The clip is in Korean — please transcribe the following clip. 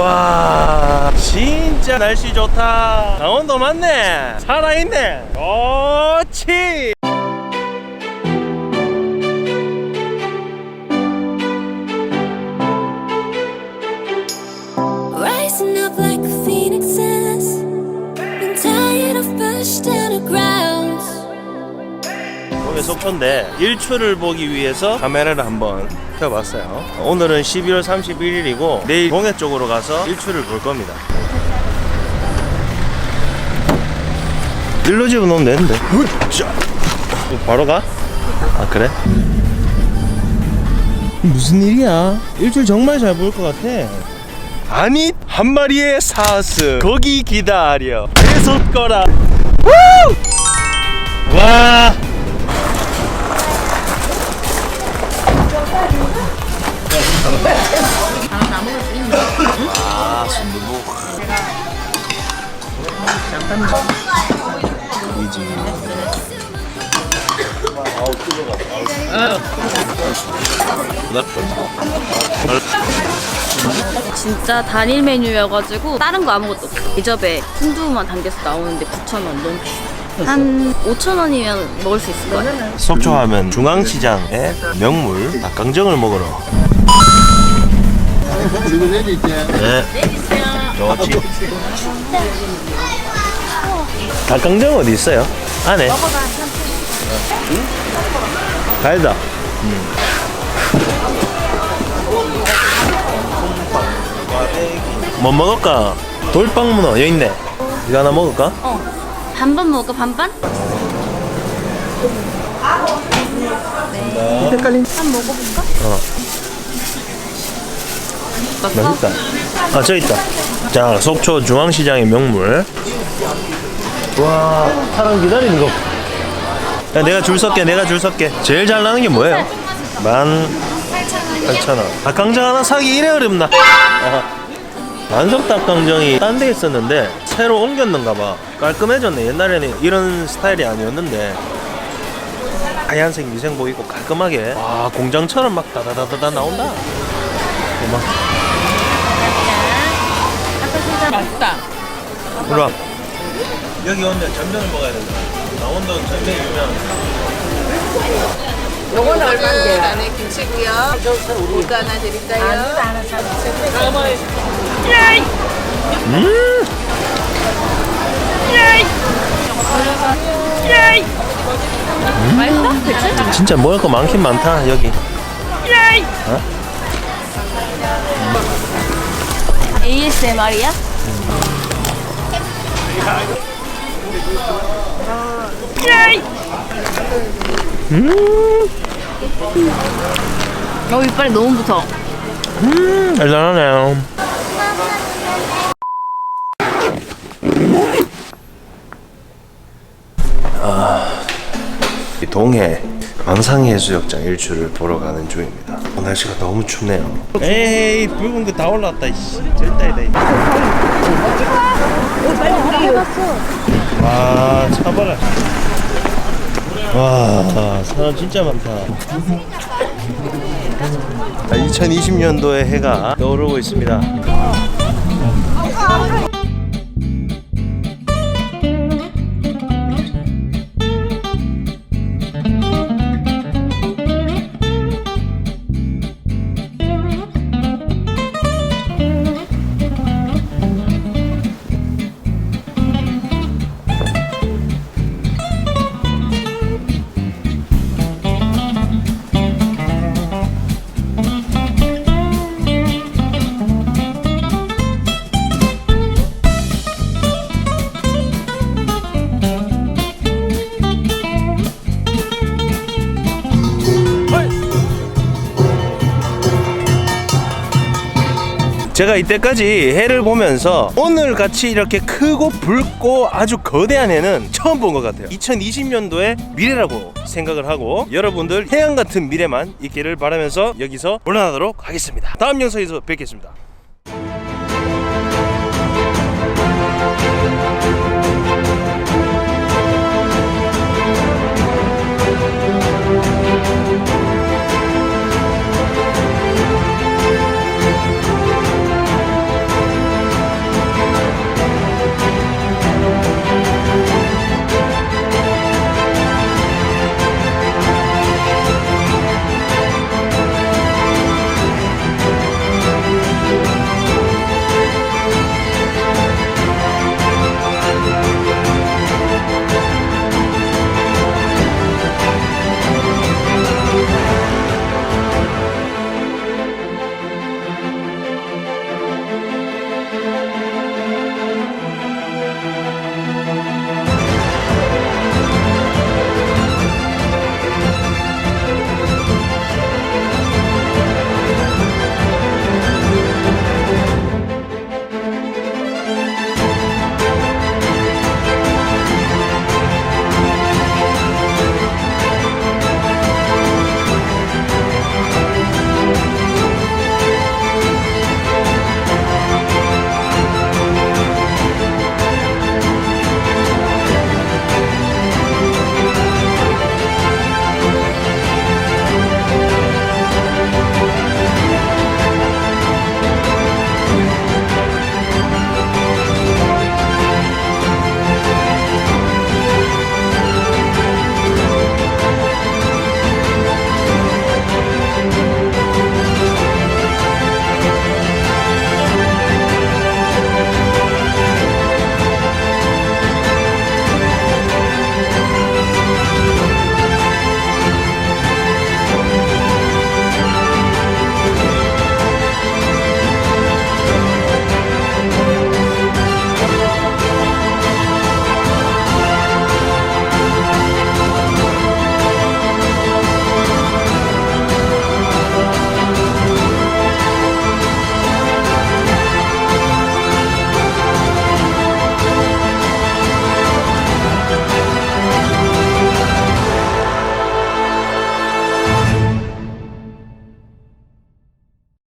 와 진짜 날씨 좋다. 강원도 맞네. 살아있네. 그 속초인데 일출을 보기 위해서 카메라를 한번 켜봤어요. 오늘은 12월 31일이고 내일 동해 쪽으로 가서 일출을 볼 겁니다. 일로 집어넣으면 되는데. 바로 가? 아 그래? 무슨 일이야? 일출 정말 잘 보일 것 같아. 아니 한 마리의 사스 거기 기다려. 계속 거라 아. 진짜 단일 메뉴여가지고 다른 거 아무것도 없어. 대접에 순두부만 담겨서 나오는데 9,000원 너무 비싸. 한 5,000원이면 먹을 수 있을 거야. 속초하면 중앙시장의 명물 닭강정을 먹으러. 네. 좋지. 닭강정 어디 있어요? 안에. 달다. 뭐 먹을까? 돌빵 문어 여기 있네. 이거 하나 먹을까? 어. 반반 먹을까 반반? 네. 한 먹어볼까? 어. 맛있다. 아, 저 있다. 자, 속초 중앙시장의 명물. 와, 사람 기다리는 거. 야, 내가 줄 섰게, 내가 줄 섰게. 제일 잘 나는 게 뭐예요? 만 팔천 원. 닭강정 하나 사기 이래 어렵나? 아, 만석 닭강정이 딴 데 있었는데 새로 옮겼는가 봐. 깔끔해졌네. 옛날에는 이런 스타일이 아니었는데. 하얀색 미생복 입고 깔끔하게 와 공장처럼 막 다다다다다 나온다. 막 맛있다. 와. 여기 오면 전병을 먹어야 된다. 강원도 전병이 유명한. 요거는 얼마인데요? 안에 김치고요. 물도 하나 드릴까요? 음. 맛있어? 그치? 진짜 먹을 거 많긴 많다 여기. ASMR이야? 어 이빨이 너무 붙어. 음, 잘나네요. 아, 이 동해 망상해수욕장 일출을 보러 가는 중입니다. 어, 날씨가 너무 춥네요. 에이 붉은 거 다 올라왔다. 이씨. 이거. 와, 차봐라. 와, 사람 진짜 많다. 2020년도에 해가 떠오르고 있습니다. 제가 이때까지 해를 보면서 오늘 같이 이렇게 크고 붉고 아주 거대한 해는 처음 본 것 같아요. 2020년도의 미래라고 생각을 하고 여러분들 해양 같은 미래만 있기를 바라면서 여기서 물러나도록 하겠습니다. 다음 영상에서 뵙겠습니다.